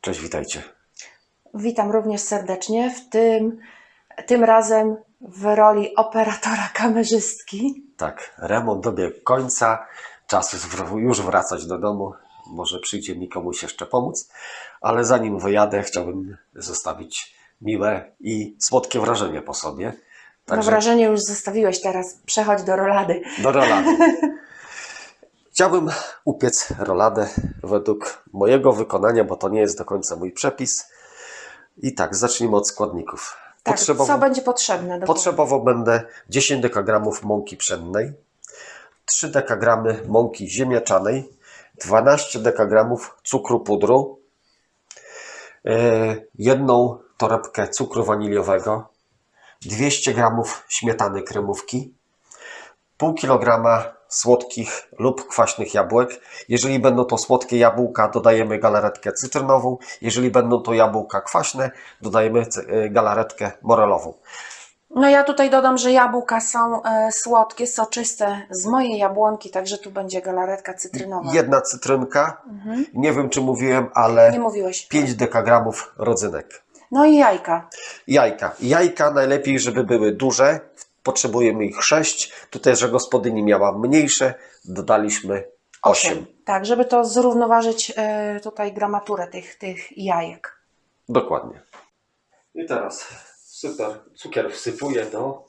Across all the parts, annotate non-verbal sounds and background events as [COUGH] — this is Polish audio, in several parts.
Cześć, witajcie. Witam również serdecznie, w tym, tym razem w roli operatora kamerzystki. Tak, remont dobiegł końca, czas już wr- już wracać do domu. Może przyjdzie mi komuś jeszcze pomóc, ale zanim wyjadę, chciałbym zostawić miłe i słodkie wrażenie po sobie. No Także wrażenie już zostawiłeś teraz, przechodź do rolady. do rolady. [LAUGHS] Chciałbym upiec roladę według mojego wykonania, bo to nie jest do końca mój przepis. I tak, zacznijmy od składników. Tak, co będzie potrzebne? Potrzebował będę 10 dekagramów mąki pszennej, 3 dekagramy mąki ziemniaczanej, 12 dekagramów cukru pudru, e, jedną torebkę cukru waniliowego, 200 gramów śmietany kremówki, pół kilograma słodkich lub kwaśnych jabłek. Jeżeli będą to słodkie jabłka, dodajemy galaretkę cytrynową. Jeżeli będą to jabłka kwaśne, dodajemy e, galaretkę morelową. No ja tutaj dodam, że jabłka są e, słodkie, soczyste z mojej jabłonki, także tu będzie galaretka cytrynowa. Jedna cytrynka. Mhm. Nie wiem, czy mówiłem, ale Nie mówiłeś. 5 dekagramów rodzynek. No i jajka. Jajka. Jajka najlepiej, żeby były duże. Potrzebujemy ich 6. Tutaj, że gospodyni miała mniejsze, dodaliśmy 8. Tak, żeby to zrównoważyć e, tutaj gramaturę tych, tych jajek. Dokładnie. I teraz super cukier wsypuję do,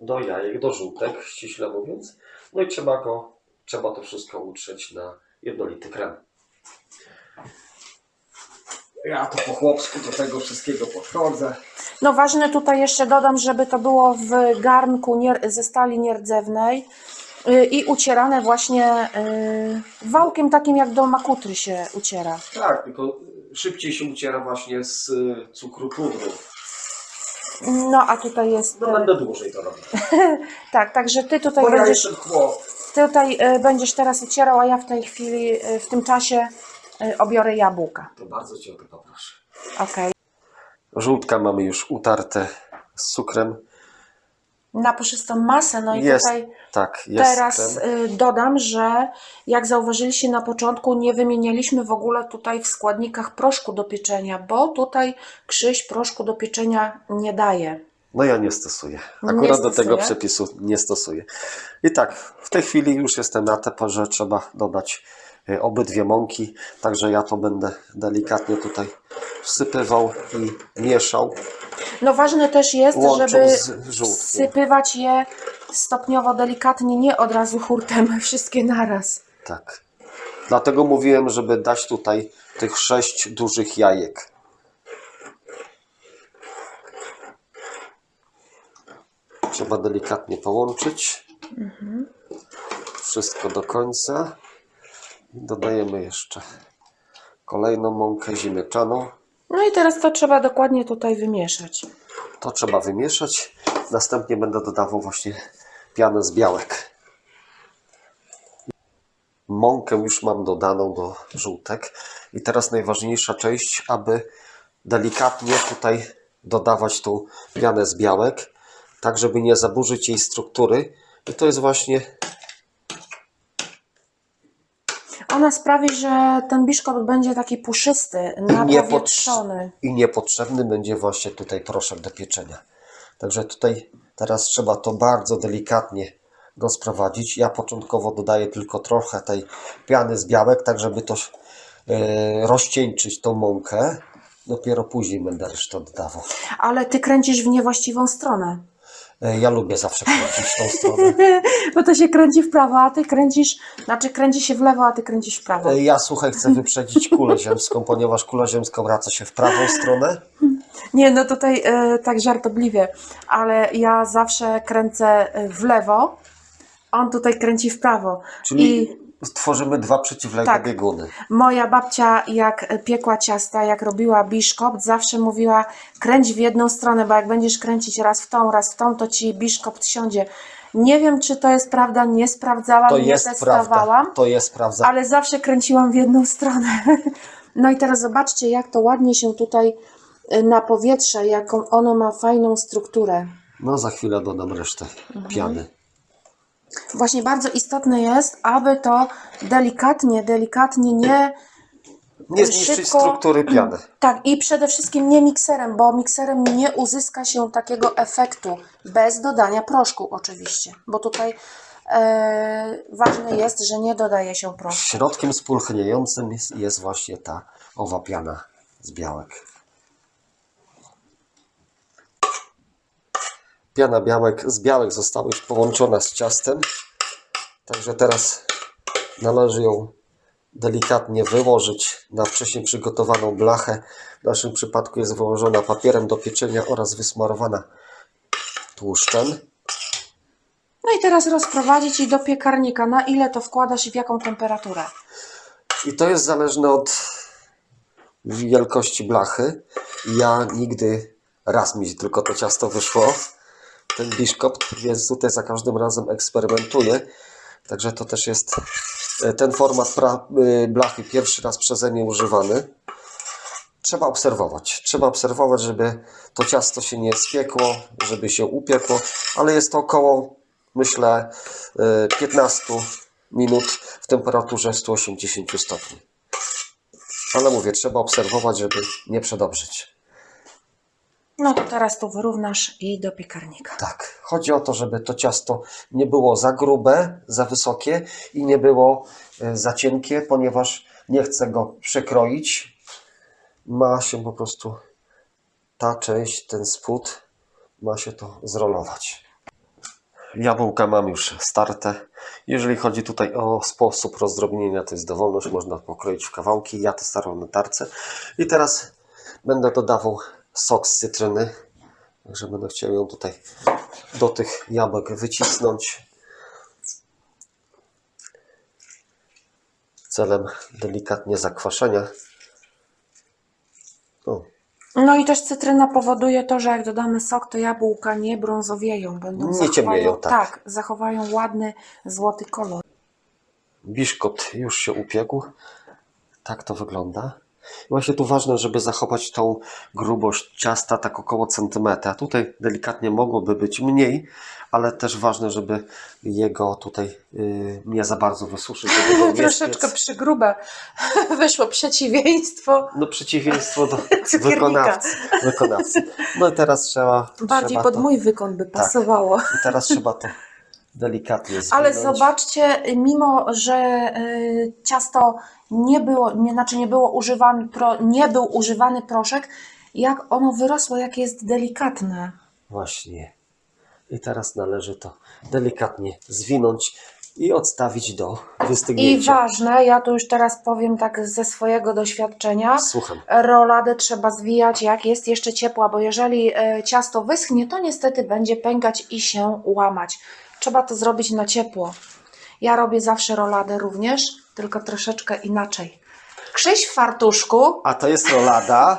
do jajek, do żółtek, ściśle mówiąc. No i trzeba go, trzeba to wszystko utrzeć na jednolity krem. Ja to po chłopsku do tego wszystkiego podchodzę. No ważne tutaj jeszcze dodam, żeby to było w garnku ze stali nierdzewnej y, i ucierane właśnie y, wałkiem takim jak do makutry się uciera. Tak, tylko szybciej się uciera właśnie z y, cukru pudru. No a tutaj jest... No będę dłużej to robił. [LAUGHS] Tak, także ty tutaj ja będziesz, ty tutaj będziesz teraz ucierał, a ja w tej chwili, w tym czasie obiorę jabłka. To bardzo Cię o to poproszę. Okej. Żółtka mamy już utarte z cukrem. Na puszystą masę, no i Jest, tutaj... tak, jest Teraz krem. y, dodam, że jak zauważyliście na początku, nie wymienialiśmy w ogóle tutaj w składnikach proszku do pieczenia, bo tutaj Krzyś proszku do pieczenia nie daje. No ja nie stosuję. Nie Akurat do tego przepisu nie stosuję. I tak, w tej chwili już jestem na te, że trzeba dodać obydwie mąki, także ja to będę delikatnie tutaj wsypywał i mieszał. No ważne też jest, żeby wsypywać je stopniowo, delikatnie, nie od razu hurtem, [LAUGHS] wszystkie naraz. Tak. Dlatego mówiłem, żeby dać tutaj tych sześć dużych jajek. Trzeba delikatnie połączyć. Wszystko do końca. Dodajemy jeszcze kolejną mąkę ziemniaczaną. No i teraz to trzeba dokładnie tutaj wymieszać. To trzeba wymieszać. Następnie będę dodawał właśnie pianę z białek. Mąkę już mam dodaną do żółtek. I teraz najważniejsza część, aby delikatnie tutaj dodawać tą pianę z białek, tak żeby nie zaburzyć jej struktury. I to jest właśnie Ona sprawi, że ten biszkopt będzie taki puszysty, napowietrzony. I niepotrzebny będzie właśnie tutaj proszek do pieczenia. Także tutaj teraz trzeba to bardzo delikatnie rozprowadzić. Ja początkowo dodaję tylko trochę tej piany z białek, tak żeby to e, rozcieńczyć tą mąkę. Dopiero później będę resztę dodawał. Ale ty kręcisz w niewłaściwą stronę. E, ja lubię zawsze kręcić tą stronę. [LAUGHS] Bo to się kręci w prawo, a ty kręcisz, znaczy kręci się w lewo, a ty kręcisz w prawo. E, ja słuchaj, chcę wyprzedzić kulę ziemską, ponieważ kula ziemska wraca się w prawą stronę. Nie, no tutaj e, tak żartobliwie, ale ja zawsze kręcę w lewo, on tutaj kręci w prawo. Czyli I stworzymy dwa przeciwległe Tak. bieguny. moja babcia, jak piekła ciasta, jak robiła biszkopt, zawsze mówiła: kręć w jedną stronę, bo jak będziesz kręcić raz w tą, raz w tą, to ci biszkopt siądzie. Nie wiem, czy to jest prawda, nie sprawdzałam, To nie jest testowałam. prawda. To jest prawda. ale zawsze kręciłam w jedną stronę. [LAUGHS] No i teraz zobaczcie, jak to ładnie się tutaj y, na powietrze, jaką ono ma fajną strukturę. No za chwilę dodam resztę piany. Właśnie bardzo istotne jest, aby to delikatnie, delikatnie nie Nie zniszczyć szybko. struktury piany. [CLEARS THROAT] Tak, i przede wszystkim nie mikserem, bo mikserem nie uzyska się takiego efektu bez dodania proszku oczywiście, bo tutaj e, ważne jest, że nie dodaje się proszku. Środkiem spulchniającym jest, jest właśnie ta owa piana z białek. Piana białek, z białek została już połączona z ciastem. Także teraz należy ją delikatnie wyłożyć na wcześniej przygotowaną blachę. W naszym przypadku jest wyłożona papierem do pieczenia oraz wysmarowana tłuszczem. No i teraz rozprowadzić i do piekarnika. Na ile to wkładasz i w jaką temperaturę? I to jest zależne od wielkości blachy. Ja nigdy raz mi tylko to ciasto wyszło, ten biszkopt, więc tutaj za każdym razem eksperymentuję. Także to też jest e, ten format y, blachy pierwszy raz przeze mnie używany. Trzeba obserwować. Trzeba obserwować, żeby to ciasto się nie spiekło, żeby się upiekło, ale jest to około, myślę, y, 15 minut w temperaturze 180 stopni. Ale mówię, trzeba obserwować, żeby nie przedobrzyć. No to teraz tu wyrównasz i do piekarnika. Tak, chodzi o to, żeby to ciasto nie było za grube, za wysokie i nie było e, za cienkie, ponieważ nie chcę go przekroić. Ma się po prostu ta część, ten spód, ma się to zrolować. Jabłka mam już starte. Jeżeli chodzi tutaj o sposób rozdrobnienia, to jest dowolność, można pokroić w kawałki. Ja to staram na tarce. I teraz będę dodawał sok z cytryny. Także będę chciał ją tutaj do tych jabłek wycisnąć. Celem delikatnie zakwaszenia. O, No i też cytryna powoduje to, że jak dodamy sok, to jabłka nie brązowieją. Będą Nie zachowają, ciemnieją, tak. tak, zachowają ładny, złoty kolor. biszkopt już się upiekł. Tak to wygląda. Właśnie tu ważne, żeby zachować tą grubość ciasta tak około centymetra. Tutaj delikatnie mogłoby być mniej, ale też ważne, żeby jego tutaj yy, nie za bardzo wysuszyć. Żeby [LAUGHS] Troszeczkę przygrube [LAUGHS] wyszło przeciwieństwo. No przeciwieństwo do [LAUGHS] wykonawcy. wykonawcy. No i teraz trzeba. Bardziej trzeba pod to, mój wykon by pasowało. I teraz trzeba to delikatnie zwinąć. Ale zobaczcie, mimo że y, ciasto nie było, nie, znaczy nie było używany, pro, nie był używany proszek, jak ono wyrosło, jakie jest delikatne. Właśnie. I teraz należy to delikatnie zwinąć i odstawić do I wystygnięcia. ważne, ja tu już teraz powiem tak ze swojego doświadczenia, Słucham. roladę trzeba zwijać jak jest jeszcze ciepła, bo jeżeli e, ciasto wyschnie, to niestety będzie pękać i się łamać. Trzeba to zrobić na ciepło. Ja robię zawsze roladę również, tylko troszeczkę inaczej. Krzyś w fartuszku, A to jest rolada.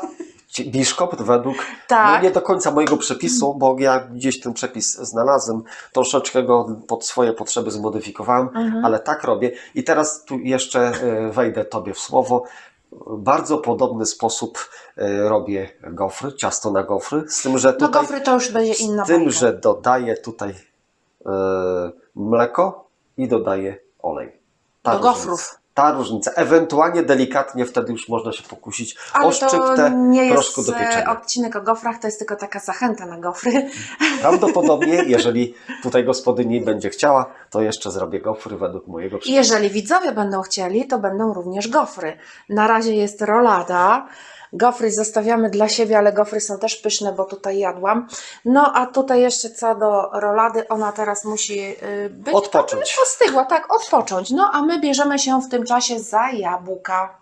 Biszkopt według Tak. no nie do końca mojego przepisu, bo ja gdzieś ten przepis znalazłem, troszeczkę go pod swoje potrzeby zmodyfikowałem, Mhm. ale tak robię. I teraz tu jeszcze e, wejdę Tobie w słowo. bardzo podobny sposób e, robię gofry, ciasto na gofry, z tym, że no tutaj gofry to już będzie inna z tym, bajka. że dodaję tutaj mleko i dodaję olej. Do różnica. gofrów. Ta różnica. Ewentualnie delikatnie wtedy już można się pokusić Ale o szczyptę nie jest proszku do e, pieczenia. odcinek o gofrach, to jest tylko taka zachęta na gofry. [LAUGHS] Prawdopodobnie, jeżeli tutaj gospodyni będzie chciała, to jeszcze zrobię gofry według mojego przepisu. jeżeli widzowie będą chcieli, to będą również gofry. Na razie jest rolada. Gofry zostawiamy dla siebie, ale gofry są też pyszne, bo tutaj jadłam. No a tutaj jeszcze co do rolady, ona teraz musi y, być Odpocząć. ostygła, tak, odpocząć. No a my bierzemy się w tym czasie za jabłka.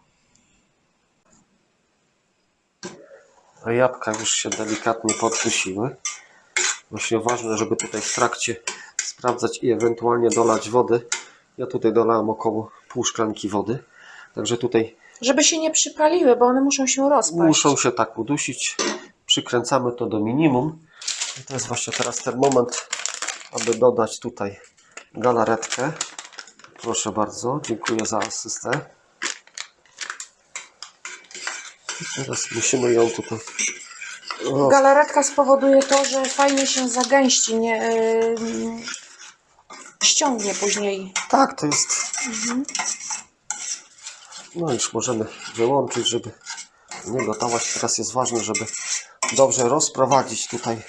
A jabłka już się delikatnie poddusiły. Właśnie ważne, żeby tutaj w trakcie sprawdzać i ewentualnie dolać wody. Ja tutaj dolałem około pół szklanki wody. Także tutaj Żeby się nie przypaliły, bo one muszą się rozpaść. muszą się tak udusić. Przykręcamy to do minimum. I to jest właśnie teraz ten moment, aby dodać tutaj galaretkę. Proszę bardzo, dziękuję za asystę. I teraz musimy ją tutaj roz... Galaretka spowoduje to, że fajnie się zagęści, nie, y, ściągnie później. Tak, to jest. No już możemy wyłączyć, żeby nie gotować. Teraz jest ważne, żeby dobrze rozprowadzić tutaj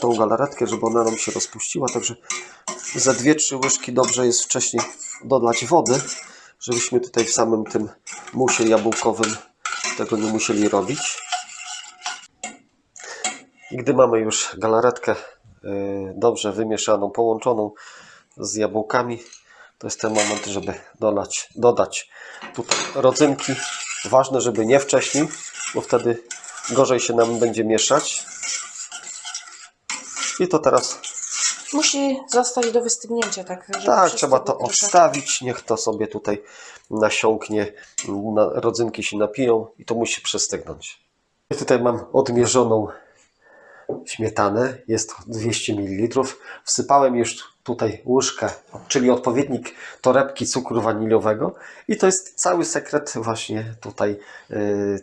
tą galaretkę, żeby ona nam się rozpuściła. Także za 2-3 łyżki dobrze jest wcześniej dodać wody, żebyśmy tutaj w samym tym musie jabłkowym tego nie musieli robić. I gdy mamy już galaretkę y, dobrze wymieszaną, połączoną z jabłkami, to jest ten moment, żeby dodać, dodać tutaj rodzynki. Ważne, żeby nie wcześniej, bo wtedy gorzej się nam będzie mieszać. I to teraz Musi zostać do wystygnięcia, tak? Żeby tak, trzeba to troszeczkę. odstawić, niech to sobie tutaj nasiąknie, na, rodzynki się napiją i to musi przestygnąć. I tutaj mam odmierzoną śmietanę, jest 200 ml. Wsypałem już tutaj łyżkę, czyli odpowiednik torebki cukru waniliowego i to jest cały sekret właśnie tutaj yy,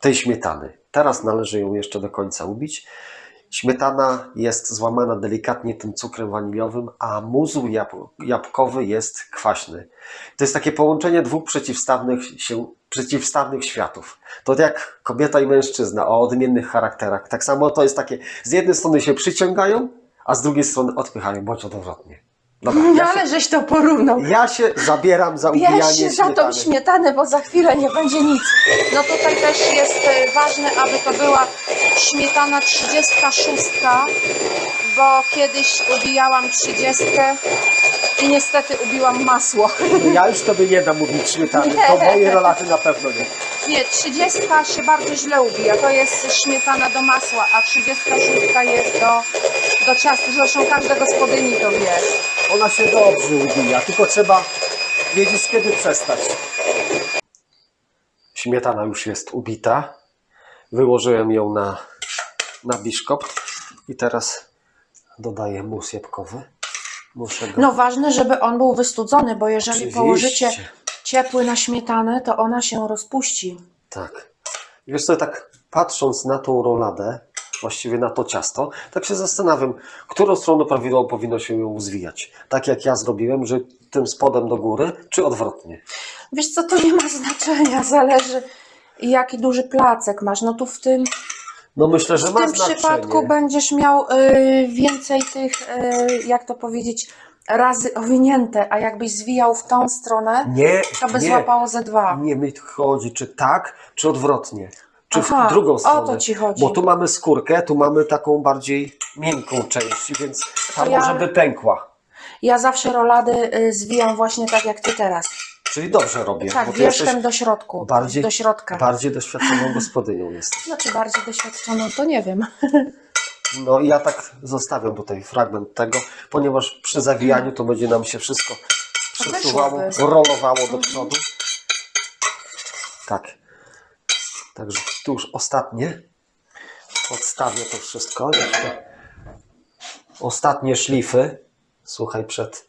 tej śmietany. Teraz należy ją jeszcze do końca ubić. Śmietana jest złamana delikatnie tym cukrem waniliowym, a muzu jab- jabłkowy jest kwaśny. To jest takie połączenie dwóch przeciwstawnych, się, przeciwstawnych światów. To jak kobieta i mężczyzna o odmiennych charakterach. Tak samo to jest takie, z jednej strony się przyciągają, a z drugiej strony odpychają, bądź odwrotnie. Dobra, No ja się, ale żeś to porównał. ja się zabieram za ubijanie Bierz się za tą śmietany. śmietanę, bo za chwilę nie będzie nic. No tutaj też jest e, ważne, aby to była śmietana 36, bo kiedyś ubijałam 30 i niestety ubiłam masło. Ja już tobie nie dam mówić śmietany, Nie. to moje rolaty na pewno nie. Nie, 30 się bardzo źle ubija. To jest śmietana do masła, a 36 jest do, do ciasta. Zresztą każda gospodyni to wie. Ona się dobrze ubija, tylko trzeba wiedzieć kiedy przestać. Śmietana już jest ubita. Wyłożyłem ją na, na biszkopt i teraz dodaję mus jabłkowy. Muszę go... No ważne, żeby on był wystudzony, bo jeżeli Oczywiście. położycie ciepły na śmietanę, to ona się rozpuści. Tak. Wiesz co, tak patrząc na tą roladę, właściwie na to ciasto, tak się zastanawiam, którą stroną prawidłowo powinno się ją zwijać. Tak jak ja zrobiłem, że tym spodem do góry, czy odwrotnie. Wiesz co, to nie ma znaczenia, [LAUGHS] zależy jaki duży placek masz. No tu w tym, No myślę, że w ma tym znaczenie. przypadku będziesz miał y, więcej tych, y, jak to powiedzieć, razy owinięte, a jakbyś zwijał w tą stronę, Nie, to by nie. złapało ze dwa. Nie mi chodzi, czy tak, czy odwrotnie. Czy Aha, w drugą o stronę. to ci chodzi. Bo tu mamy skórkę, tu mamy taką bardziej miękką część, więc ta To ja- może by pękła. Ja zawsze rolady y, zwijam właśnie tak jak ty teraz. Czyli dobrze robię. Tak, wierzchem do środku. bardziej, Do środka. bardziej doświadczoną gospodynią jesteś. Znaczy bardziej doświadczoną, to nie wiem. [LAUGHS] No i ja tak zostawiam tutaj fragment tego, ponieważ przy zawijaniu to będzie nam się wszystko przesuwało, rolowało do przodu. Tak. Także tu już ostatnie. Odstawię to wszystko. Jeszcze ostatnie szlify. Słuchaj, przed.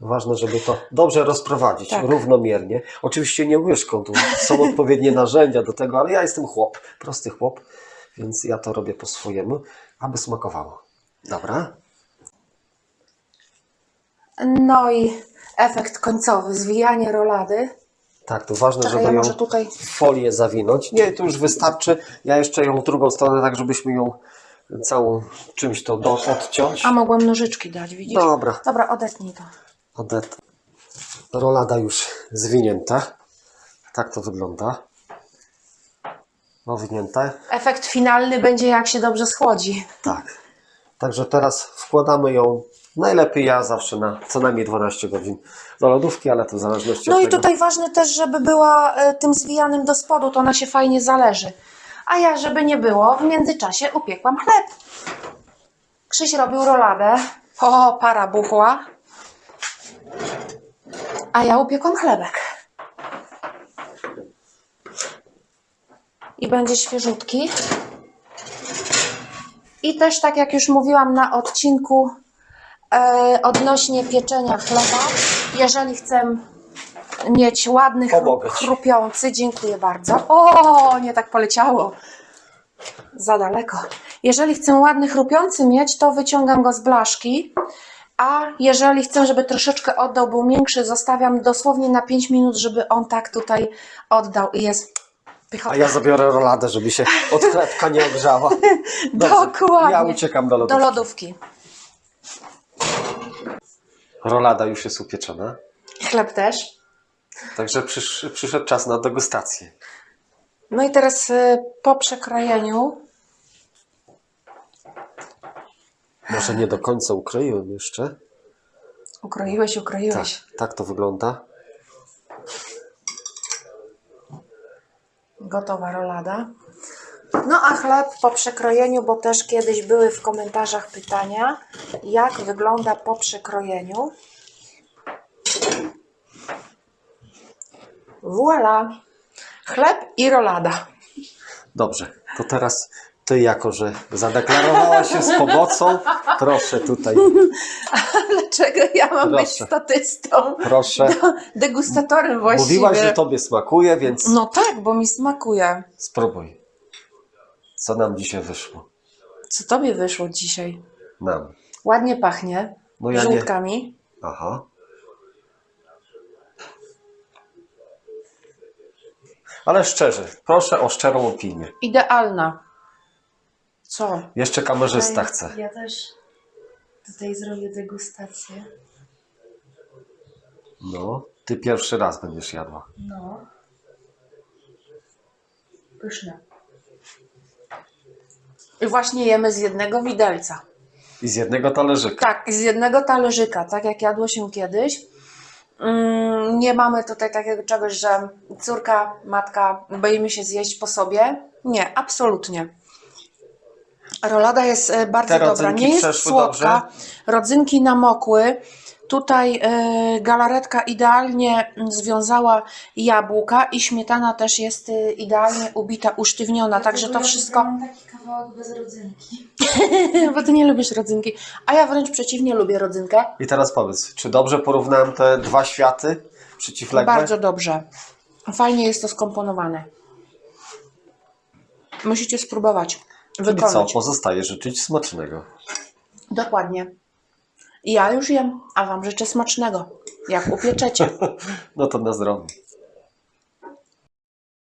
Ważne, żeby to dobrze rozprowadzić, Tak. równomiernie. Oczywiście nie łyżką, tu są [LAUGHS] odpowiednie narzędzia do tego, ale ja jestem chłop, prosty chłop, więc ja to robię po swojemu, aby smakowało. Dobra? No i efekt końcowy, zwijanie rolady. Tak, to ważne, Czekaj, żeby ja ją może tutaj... folię zawinąć. Nie, to już wystarczy. Ja jeszcze ją w drugą stronę, tak żebyśmy ją całą czymś to do, odciąć. A mogłem nożyczki dać, widzisz? Dobra, Dobra, odetnij to. odet. Rolada już zwinięta. Tak to wygląda. Owinięte. Efekt finalny będzie jak się dobrze schłodzi. Tak. Także teraz wkładamy ją. Najlepiej ja zawsze na co najmniej 12 godzin do lodówki, ale to w zależności No od i tego. tutaj ważne też, żeby była e, tym zwijanym do spodu, to ona się fajnie zależy. A ja, żeby nie było, w międzyczasie upiekłam chleb. Krzyś robił roladę. O, para buchła. A ja upiekłam chlebek. I będzie świeżutki. I też tak jak już mówiłam na odcinku e, odnośnie pieczenia chleba, jeżeli chcę mieć ładny, chru, Pomogę ci. chrupiący, dziękuję bardzo. O, nie tak poleciało. Za daleko. Jeżeli chcę ładny, chrupiący mieć, to wyciągam go z blaszki, A jeżeli chcę, żeby troszeczkę oddał, był miększy, zostawiam dosłownie na 5 minut, żeby on tak tutaj oddał i jest A ja zabiorę roladę, żeby się od chlebka nie ogrzała. [LAUGHS] Dobrze, Dokładnie. Ja uciekam do Do lodówki. lodówki. Rolada już jest upieczona, Chleb też. także przysz, przyszedł czas na degustację. No i teraz y, po przekrojeniu Może nie do końca ukroiłem jeszcze. ukroiłeś, Tak, ukroiłeś. tak to wygląda. Gotowa rolada. No a chleb po przekrojeniu, bo też kiedyś były w komentarzach pytania, jak wygląda po przekrojeniu. Voila! Chleb i rolada. Dobrze, to teraz ty jako, że zadeklarowałaś się z pomocą, proszę tutaj, [LAUGHS] Dlaczego ja mam być Proszę. statystą? proszę. Degustatorem właściwie. Mówiłaś, że tobie smakuje, więc No tak, bo mi smakuje. spróbuj. Co nam dzisiaj wyszło? Co tobie wyszło dzisiaj? Nam. Ładnie pachnie. No ja nie. żółtkami. Aha. Ale szczerze, proszę o szczerą opinię. Idealna. Co? Jeszcze kamerzysta chce. Ja też tutaj zrobię degustację. No, ty pierwszy raz będziesz jadła. No. Pyszne. I właśnie jemy z jednego widelca. I z jednego talerzyka. Tak, z jednego talerzyka, tak jak jadło się kiedyś. Mm, Nie mamy tutaj takiego czegoś, że córka, matka, boimy się zjeść po sobie. Nie, absolutnie. Rolada jest e, bardzo Te dobra, rodzynki nie jest przeszły słodka. dobrze? Rodzynki namokły. Tutaj e, galaretka idealnie mm, związała jabłka i śmietana też jest e, idealnie ubita, usztywniona, także to wszystko... wybrałam taki kawałek bez rodzynki. [LAUGHS] Bo ty nie lubisz rodzynki. A ja wręcz przeciwnie lubię rodzynkę. I teraz powiedz, czy dobrze porównałem te dwa światy przeciwległe? Bardzo dobrze. Fajnie jest to skomponowane. Musicie spróbować. Czyli co, Wykonać. pozostaje życzyć smacznego. Dokładnie. Ja już jem, a wam życzę smacznego. Jak upieczecie. [LAUGHS] No to na zdrowie.